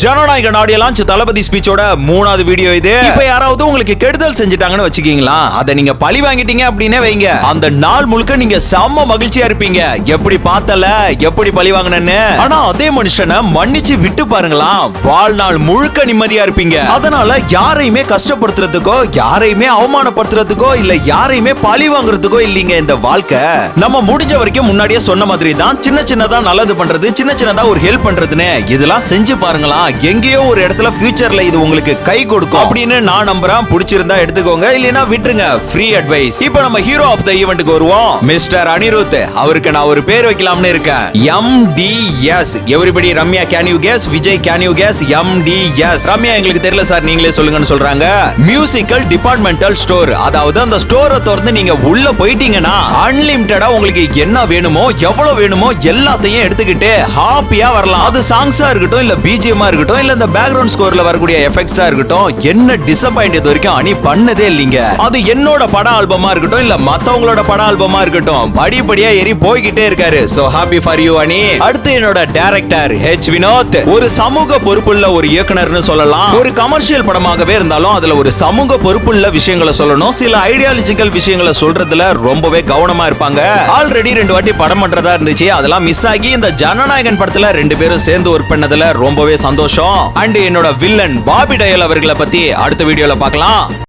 ஜனநாயக நாடிய லான்ச் தளபதி ஸ்பீச்சோட மூணாவது வீடியோ இது. இப்ப யாராவது உங்களுக்கு கெடுதல் செஞ்சுட்டாங்கன்னு வச்சுக்கீங்களா? அதை நீங்க பழி வாங்கிட்டீங்க அப்படின்னே வைங்க. அந்த நாள் முழுக்க நீங்க செம்ம மகிழ்ச்சியா இருப்பீங்க. எப்படி பார்த்தல? எப்படி பழி வாங்கினேன்னு? ஆனா அதே மனுஷனை மன்னிச்சு விட்டு பாருங்களா. வாழ்நாள் முழுக்க நிம்மதியா இருப்பீங்க. அதனால யாரையுமே கஷ்டப்படுத்துறதுக்கோ யாரையுமே அவமானப்படுத்துறதுக்கோ இல்ல யாரையுமே பழி வாங்குறதுக்கோ இல்லீங்க இந்த வாழ்க்கை. நம்ம முடிஞ்ச வரைக்கும் முன்னாடியே சொன்ன மாதிரி தான் சின்ன சின்னதா நல்லது பண்றது சின்ன சின்னதா ஒரு ஹெல்ப் பண்றதுன்னு இதெல்லாம் செஞ்சு பாருங்களா எங்கேயோ ஒரு இடத்துல ஃபியூச்சர்ல இது உங்களுக்கு கை கொடுக்கும். அப்படின்னு நான் நம்புறேன். பிடிச்சிருந்தா எடுத்துக்கோங்க. இல்லைன்னா விட்டுருங்க. ஃப்ரீ அட்வைஸ் இப்போ நம்ம ஹீரோ ஆஃப் த ஈவெண்ட்டுக்கு வருவோம். மிஸ்டர் அனிருத் அவருக்கு நான் ஒரு பேர் வைக்கலாம்னு இருக்கேன். M T S everybody Ramya can you guess Vijay can you guess M T S Ramya எங்களுக்கு தெரியல சார். நீங்களே சொல்லுங்கன்னு சொல்றாங்க. மியூசிக்கல் டிபார்ட்மெண்டல் ஸ்டோர் அதாவது அந்த ஸ்டோரை திறந்து நீங்க உள்ள போயிட்டீங்கன்னா அன்லிமிட்டடா உங்களுக்கு என்ன வேணுமோ எவ்வளவு வேணுமோ எல்லாத்தையும் எடுத்துக்கிட்டு ஹாப்பியா வரலாம். அது சாங்ஸா இருக்கட்டும் இல்ல பிஜிஎம்மா இருக்கட்டும் இல்ல இந்த பேக்ரவுண்ட் ஸ்கோர்ல வரக்கூடிய எஃபெக்ட்ஸா இருக்கட்டும் என்ன டிசப்பாயிண்ட் இது வரைக்கும் அணி பண்ணதே இல்லைங்க. அது என்னோட பட ஆல்பமா இருக்கட்டும் இல்ல மத்தவங்களோட பட ஆல்பமா இருக்கட்டும் படிப்படியா ஏறி போய்கிட்டே இருக்காரு. சோ ஹாப்பி ஃபார் யூ அணி அடுத்து என்னோட டைரக்டர் ஹெச் வினோத். ஒரு சமூக பொறுப்புள்ள ஒரு இயக்குனர்னு சொல்லலாம். ஒரு கமர்ஷியல் படமாகவே இருந்தாலும் அதுல ஒரு சமூக பொறுப்புள்ள விஷயங்களை சொல்லணும். சில ஐடியாலஜிக்கல் விஷயங்களை சொல்றதுல ரொம்பவே கவனமா இருப்பாங்க. ஆல்ரெடி ரெண்டு வாட்டி படம் பண்றதா இருந்துச்சு. அதெல்லாம் மிஸ் ஆகி இந்த ஜனநாயகன் படத்துல ரெண்டு பேரும் சேர்ந்து ஒர்க் பண்ணதுல ரொம்பவே சந்தோஷம். அண்ட் என்னோட வில்லன் பாபி டயல் அவர்களை பத்தி அடுத்த வீடியோல பார்க்கலாம்.